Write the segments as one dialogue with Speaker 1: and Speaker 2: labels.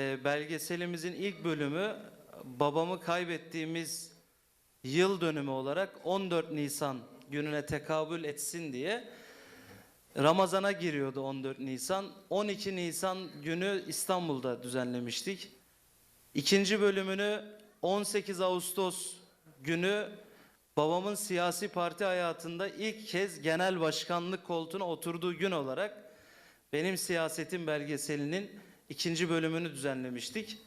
Speaker 1: Ee, belgeselimizin ilk bölümü babamı kaybettiğimiz yıl dönümü olarak 14 Nisan gününe tekabül etsin diye Ramazan'a giriyordu 14 Nisan. 12 Nisan günü İstanbul'da düzenlemiştik. İkinci bölümünü 18 Ağustos günü babamın siyasi parti hayatında ilk kez genel başkanlık koltuğuna oturduğu gün olarak benim siyasetim belgeselinin ikinci bölümünü düzenlemiştik.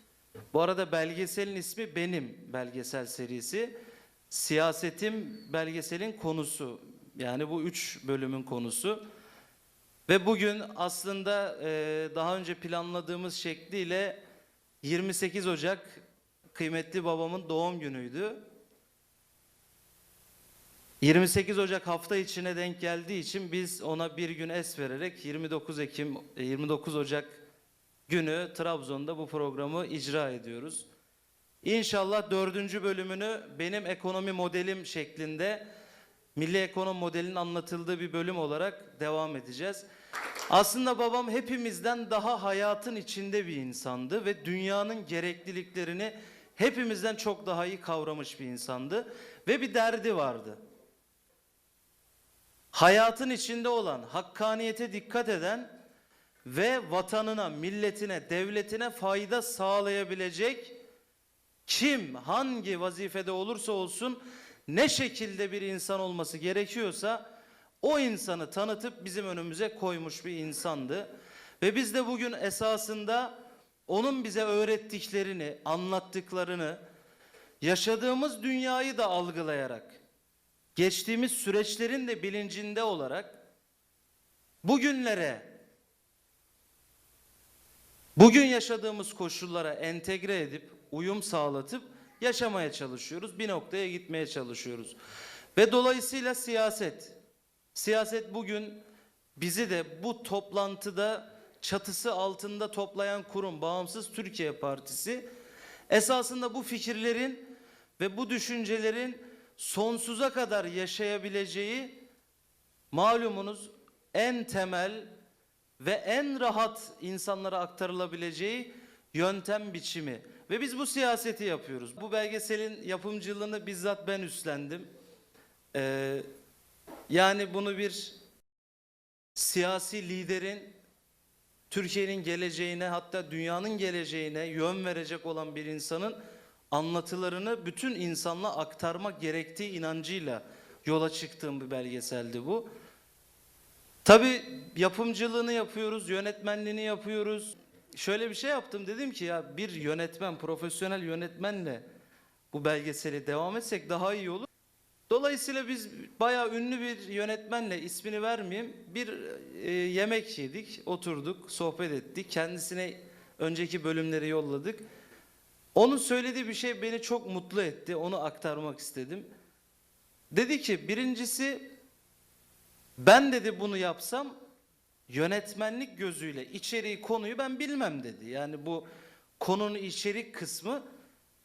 Speaker 1: Bu arada belgeselin ismi benim belgesel serisi. Siyasetim belgeselin konusu. Yani bu üç bölümün konusu. Ve bugün aslında e, daha önce planladığımız şekliyle 28 Ocak kıymetli babamın doğum günüydü. 28 Ocak hafta içine denk geldiği için biz ona bir gün es vererek 29 Ekim e, 29 Ocak günü Trabzon'da bu programı icra ediyoruz. İnşallah dördüncü bölümünü benim ekonomi modelim şeklinde milli ekonomi modelinin anlatıldığı bir bölüm olarak devam edeceğiz. Aslında babam hepimizden daha hayatın içinde bir insandı ve dünyanın gerekliliklerini hepimizden çok daha iyi kavramış bir insandı ve bir derdi vardı. Hayatın içinde olan, hakkaniyete dikkat eden ve vatanına, milletine, devletine fayda sağlayabilecek kim hangi vazifede olursa olsun ne şekilde bir insan olması gerekiyorsa o insanı tanıtıp bizim önümüze koymuş bir insandı. Ve biz de bugün esasında onun bize öğrettiklerini, anlattıklarını, yaşadığımız dünyayı da algılayarak, geçtiğimiz süreçlerin de bilincinde olarak bugünlere, bugün yaşadığımız koşullara entegre edip, uyum sağlatıp yaşamaya çalışıyoruz. Bir noktaya gitmeye çalışıyoruz. Ve dolayısıyla siyaset. Siyaset bugün bizi de bu toplantıda çatısı altında toplayan kurum Bağımsız Türkiye Partisi esasında bu fikirlerin ve bu düşüncelerin sonsuza kadar yaşayabileceği malumunuz en temel ve en rahat insanlara aktarılabileceği yöntem biçimi. Ve biz bu siyaseti yapıyoruz. Bu belgeselin yapımcılığını bizzat ben üstlendim. Ee, yani bunu bir siyasi liderin Türkiye'nin geleceğine hatta dünyanın geleceğine yön verecek olan bir insanın anlatılarını bütün insanlığa aktarmak gerektiği inancıyla yola çıktığım bir belgeseldi bu. Tabii yapımcılığını yapıyoruz, yönetmenliğini yapıyoruz. Şöyle bir şey yaptım dedim ki ya bir yönetmen, profesyonel yönetmenle bu belgeseli devam etsek daha iyi olur. Dolayısıyla biz bayağı ünlü bir yönetmenle ismini vermeyeyim bir e, yemek yedik, oturduk, sohbet ettik. Kendisine önceki bölümleri yolladık. Onun söylediği bir şey beni çok mutlu etti. Onu aktarmak istedim. Dedi ki birincisi ben dedi bunu yapsam yönetmenlik gözüyle içeriği konuyu ben bilmem dedi. Yani bu konunun içerik kısmı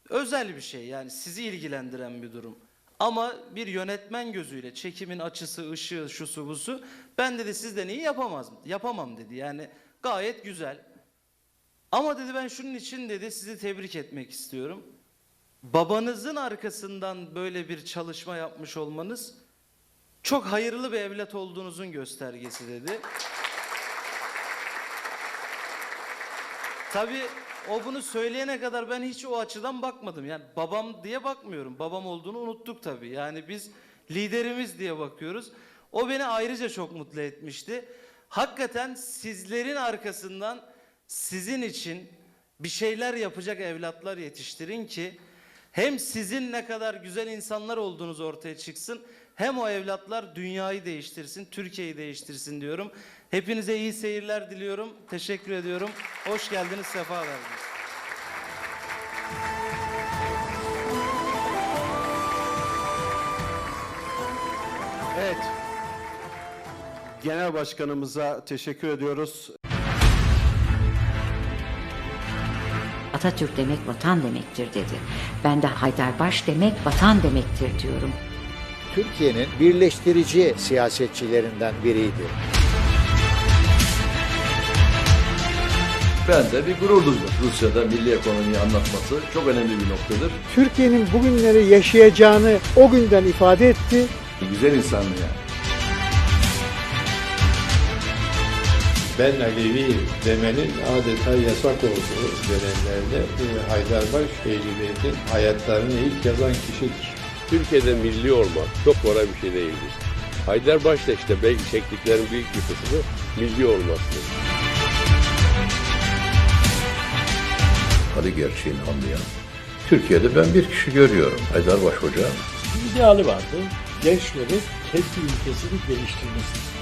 Speaker 1: özel bir şey. Yani sizi ilgilendiren bir durum. Ama bir yönetmen gözüyle çekimin açısı, ışığı, şusu busu ben dedi sizden iyi yapamaz yapamam dedi. Yani gayet güzel. Ama dedi ben şunun için dedi sizi tebrik etmek istiyorum. Babanızın arkasından böyle bir çalışma yapmış olmanız çok hayırlı bir evlat olduğunuzun göstergesi dedi. Tabii o bunu söyleyene kadar ben hiç o açıdan bakmadım. Yani babam diye bakmıyorum. Babam olduğunu unuttuk tabii. Yani biz liderimiz diye bakıyoruz. O beni ayrıca çok mutlu etmişti. Hakikaten sizlerin arkasından sizin için bir şeyler yapacak evlatlar yetiştirin ki hem sizin ne kadar güzel insanlar olduğunuz ortaya çıksın hem o evlatlar dünyayı değiştirsin, Türkiye'yi değiştirsin diyorum. Hepinize iyi seyirler diliyorum. Teşekkür ediyorum. Hoş geldiniz, sefa verdiniz.
Speaker 2: Evet. Genel Başkanımıza teşekkür ediyoruz.
Speaker 3: Atatürk demek vatan demektir dedi. Ben de Haydarbaş demek vatan demektir diyorum.
Speaker 4: Türkiye'nin birleştirici siyasetçilerinden biriydi.
Speaker 5: Ben de bir gurur duydum. Rusya'da milli ekonomiyi anlatması çok önemli bir noktadır.
Speaker 6: Türkiye'nin bugünleri yaşayacağını o günden ifade etti.
Speaker 5: Güzel insanlı yani.
Speaker 7: Ben Alevi demenin adeta yasak olduğu dönemlerde e, Haydarbaş Eylül'ün hayatlarını ilk yazan kişidir.
Speaker 8: Türkiye'de milli olmak çok kolay bir şey değildir. Haydarbaş'ta işte belki çektiklerin büyük bir kısmı milli olmasıdır.
Speaker 9: Adı gerçeğini anlayan. Türkiye'de ben bir kişi görüyorum. Haydarbaş Hoca.
Speaker 7: ideali vardı. Gençlerin kendi ülkesini geliştirmesi.